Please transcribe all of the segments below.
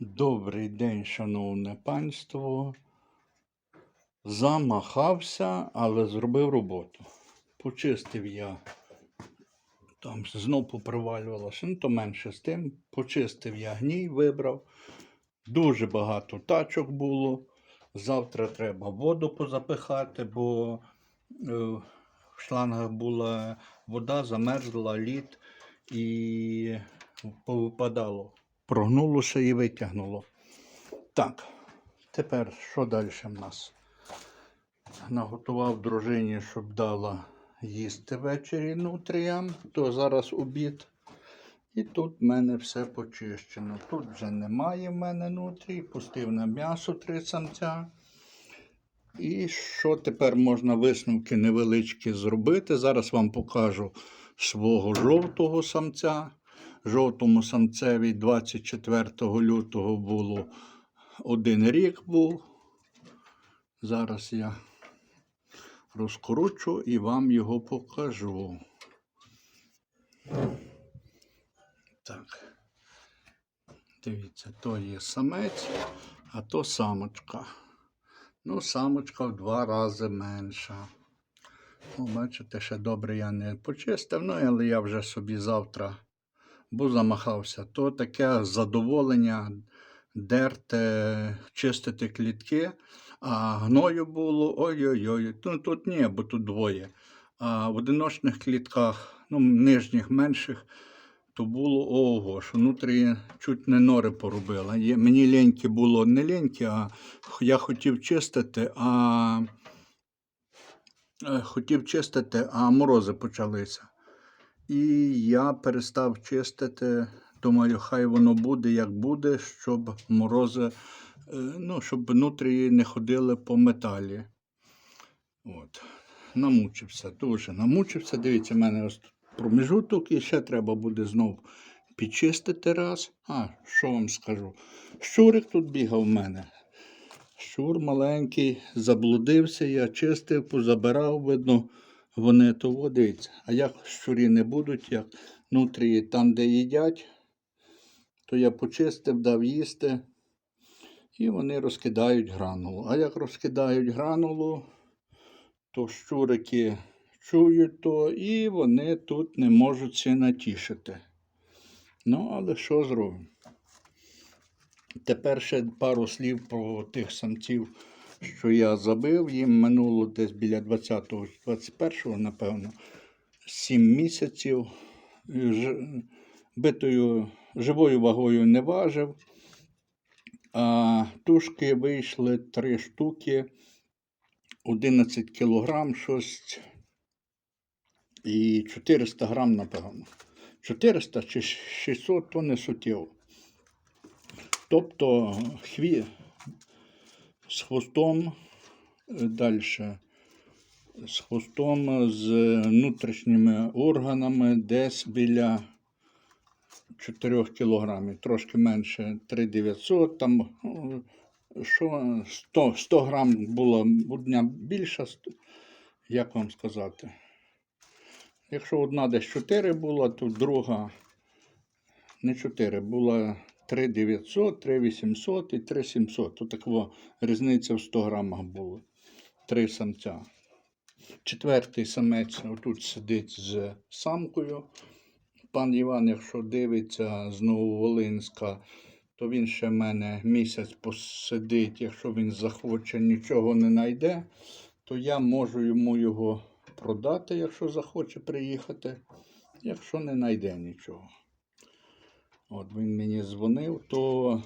Добрий день, шановне панство. Замахався, але зробив роботу. Почистив я. Там знов попривалювалося, ну то менше з тим. Почистив я гній, вибрав. Дуже багато тачок було. Завтра треба воду позапихати, бо е, в шлангах була вода, замерзла лід і повипадало. Прогнулося і витягнуло. Так, тепер що далі в нас? Наготував дружині, щоб дала їсти ввечері нутріям, то зараз обід. І тут в мене все почищено. Тут вже немає в мене нутрій, пустив на м'ясо три самця. І що тепер можна висновки невеличкі зробити? Зараз вам покажу свого жовтого самця. Жовтому самцеві 24 лютого було один рік був. Зараз я розкручу і вам його покажу. Так. Дивіться, то є самець, а то самочка. Ну, самочка в два рази менша. Ну, бачите, ще добре я не почистив, ну, але я вже собі завтра бо замахався. То таке задоволення дерти, чистити клітки, а гною було ой-ой-ой. Ну тут ні, бо тут двоє. А в одиночних клітках, ну, нижніх менших, то було ого, що внутрі чуть не нори поробила. Мені ліньки було не ліньки, а я хотів чистити, а е, хотів чистити, а морози почалися. І я перестав чистити. Думаю, хай воно буде як буде, щоб морози, е, ну, щоб внутрі не ходили по металі. От. Намучився, дуже намучився. Дивіться, в мене ось проміжуток і ще треба буде знов підчистити раз. А, що вам скажу? Щурик тут бігав в мене. Щур маленький, заблудився, я чистив, позабирав, видно, вони того дивіться. А як щурі не будуть, як нутрії там, де їдять, то я почистив, дав їсти, і вони розкидають гранулу. А як розкидають гранулу, то щурики чують то, і вони тут не можуть се натішити. Ну, але що зробимо? Тепер ще пару слів про тих самців, що я забив. Їм минуло десь біля 20-го, 21-го, напевно, 7 місяців. Битою живою вагою не важив. А тушки вийшли 3 штуки, 11 кілограм, щось і 400 грам, напевно. 400 чи 600 то не суттєво. Тобто хві з хвостом далі. З хвостом, з внутрішніми органами десь біля 4 кілограмів, трошки менше 3900, там ну, що 100, 100 грам було одня більша, як вам сказати. Якщо одна десь 4 була, то друга не 4, була 3900, 3800 і 3700. То такова різниця в 100 грамах була. Три самця. Четвертий самець отут сидить з самкою. Пан Іван, якщо дивиться з Нововолинська, то він ще в мене місяць посидить. Якщо він захоче, нічого не знайде, то я можу йому його продати, якщо захоче приїхати, якщо не знайде нічого. От він мені дзвонив, то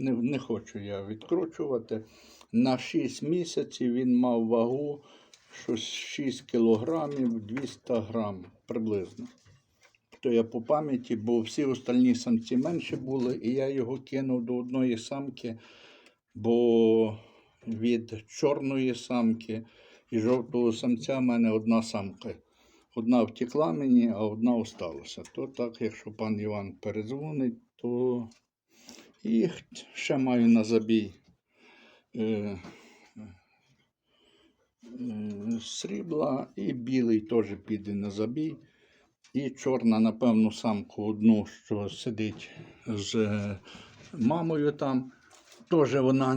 не, не хочу я відкручувати. На 6 місяців він мав вагу щось 6 кілограмів 200 грам приблизно. То я по пам'яті, бо всі остальні самці менші були, і я його кинув до одної самки, бо від чорної самки і жовтого самця в мене одна самка. Одна втекла мені, а одна осталася. То так, якщо пан Іван передзвонить, то і ще маю на забій е, е, срібла і білий теж піде на забій. І чорна, напевно, самку одну, що сидить з е, мамою там. Теж вона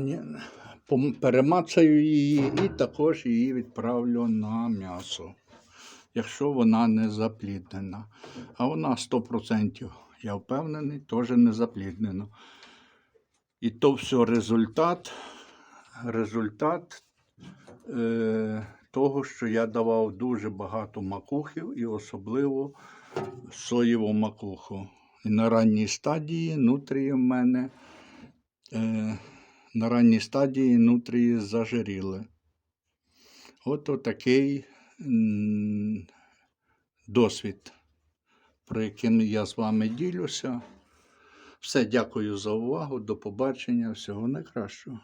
перемацаю її і також її відправлю на м'ясо, якщо вона не запліднена. А вона 100%, я впевнений, теж не запліднена. І то все результат, результат е, того, що я давав дуже багато макухів і особливо соєву макуху. І на ранній стадії нутрії в мене е, на ранній стадії нутрії зажиріли. От такий досвід, про яким я з вами ділюся. Все, дякую за увагу. До побачення. Всього найкращого.